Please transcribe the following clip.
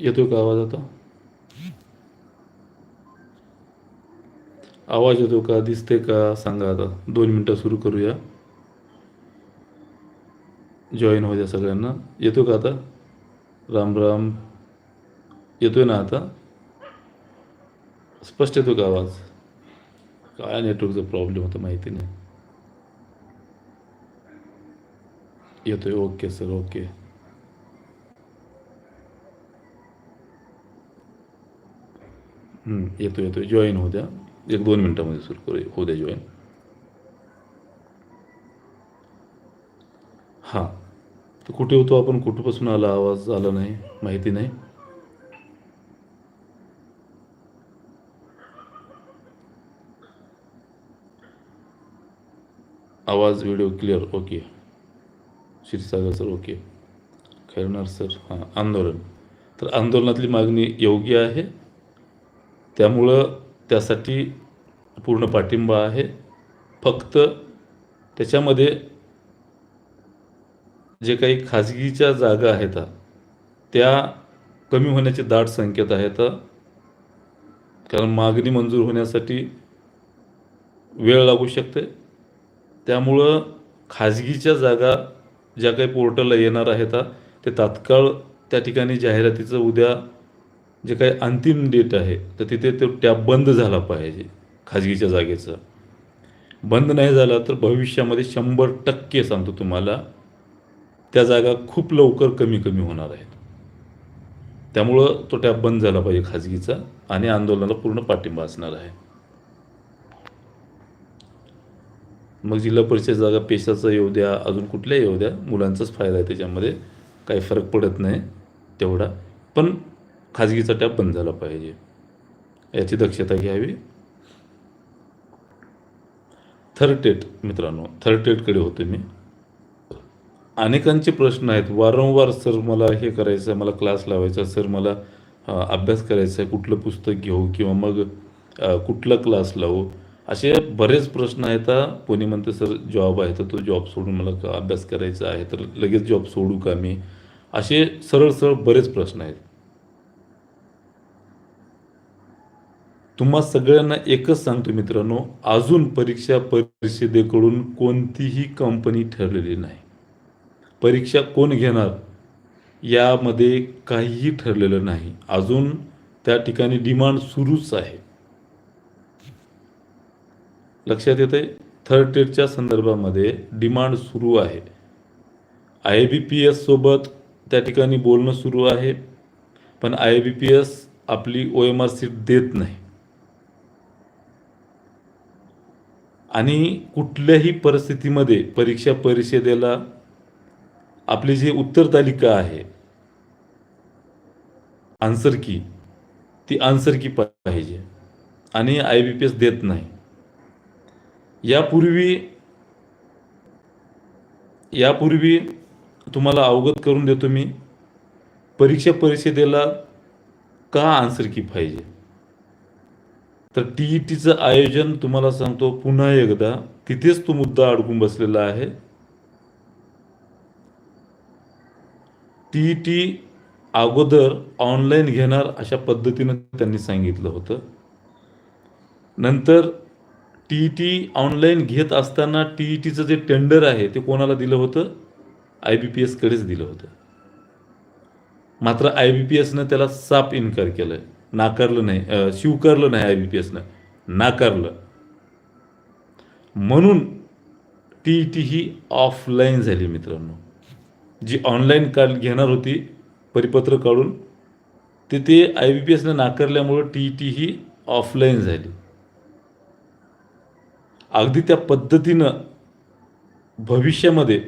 येतोय का आवाज आता? आवाज येतो का? दिसते का? सांगा आता. दोन मिनटं सुरू करूया. जॉईन हो द्या सगळ्यांना. येतो का आता? राम राम. येतोय ना आता? स्पष्ट येतो का आवाज? काय नेटवर्कचा प्रॉब्लेम होता माहिती नाही. येतोय. ओके सर ओके येतो येतो जॉईन होऊ द्या. एक दोन मिनटामध्ये सुरू करू होऊ द्या जॉईन हां. तर कुठे होतो आपण? कुठपासून आला आवाज? आला नाही. माहिती नाही? आवाज video clear okay Kshirsagar sir okay Khairnar sir हां. आंदोलन. तर आंदोलनातली मागणी योग्य आहे? त्यामुळं त्यासाठी पूर्ण पाठिंबा आहे. फक्त त्याच्यामध्ये जे काही खाजगीच्या जागा आहेत त्या कमी होण्याचे दाट संकेत आहेत. कारण मागणी मंजूर होण्यासाठी वेळ लागू शकते. त्यामुळं खाजगीच्या जागा ज्या काही पोर्टलला येणार आहेत ते तात्काळ त्या ठिकाणी जाहिरातीचं उद्या जे काही अंतिम डेट आहे तर तिथे तो टॅब बंद झाला पाहिजे खाजगीच्या जागेचं. बंद नाही झाला तर भविष्यामध्ये शंभर टक्के सांगतो तुम्हाला त्या जागा खूप लवकर कमी कमी होणार आहेत. त्यामुळं तो टॅब बंद झाला पाहिजे खाजगीचा आणि आंदोलनाला पूर्ण पाठिंबा असणार आहे. मग जिल्हा परिषद जागा पेशाचा येऊ द्या अजून कुठल्याही येऊ द्या मुलांचाच फायदा आहे त्याच्यामध्ये काही फरक पडत नाही तेवढा. पण खाजगीचा टॅब बंद झाला पाहिजे. याची दक्षता घ्यावी. थर्ड टेट मित्रांनो थर्ड टेटकडे होतो मी. अनेकांचे प्रश्न आहेत. वारंवार सर मला हे करायचं आहे मला क्लास लावायचा सर मला अभ्यास करायचा आहे. कुठलं पुस्तक घेऊ किंवा मग कुठला क्लास लावू? असे बरेच प्रश्न आहेत. कोणी म्हणते सर जॉब आहे तर तो जॉब सोडून मला का अभ्यास करायचा आहे तर लगेच जॉब सोडू का मी? असे सरळ सरळ बरेच प्रश्न आहेत. तुम्हा सगळ्यांना एकच सांगतो मित्रांनो अजून परीक्षा परिषदेकडून कोणतीही कंपनी ठरलेली नाही. परीक्षा कोण घेणार यामध्ये काहीही ठरलेलं नाही. अजून त्या ठिकाणी डिमांड सुरूच आहे. लक्षात येते थर्ड टेटच्या संदर्भामध्ये डिमांड सुरू आहे. आय बी पी एस सोबत त्या ठिकाणी बोलणं सुरू आहे पण आय बी पी एस आपली ओ एम आर सीट देत नाही. आणि कुठल्याही परिस्थितीमध्ये परीक्षा परिषदेला आपली जी उत्तर तालिका आहे आन्सर की ती आन्सर की पाहिजे. आणि आय बी पी एस देत नाही. यापूर्वी यापूर्वी तुम्हाला अवगत करून देतो मी परीक्षा परिषदेला का आन्सर की पाहिजे? तर टी ई टीचं आयोजन तुम्हाला सांगतो पुन्हा एकदा. तिथेच तो मुद्दा अडकून बसलेला आहे. टी ई टी अगोदर ऑनलाईन घेणार अशा पद्धतीनं त्यांनी सांगितलं होतं. नंतर टी ई टी ऑनलाईन घेत असताना टी ई टीचं जे टेंडर आहे ते कोणाला दिलं होतं? आय बी पी एसकडेच दिलं होतं. मात्र आय बी पी एसनं त्याला साप इन्कार केलं नाकारलं नाही स्वीकारलं नाही आय बी पी एसनं नाकारलं. म्हणून टी ई टी ही ऑफलाईन झाली मित्रांनो. जी ऑनलाईन काढ घेणार होती परिपत्र काढून ते ते आय बी पी एसनं नाकारल्यामुळं टी ई टी ही ऑफलाईन झाली. अगदी त्या पद्धतीनं भविष्यामध्ये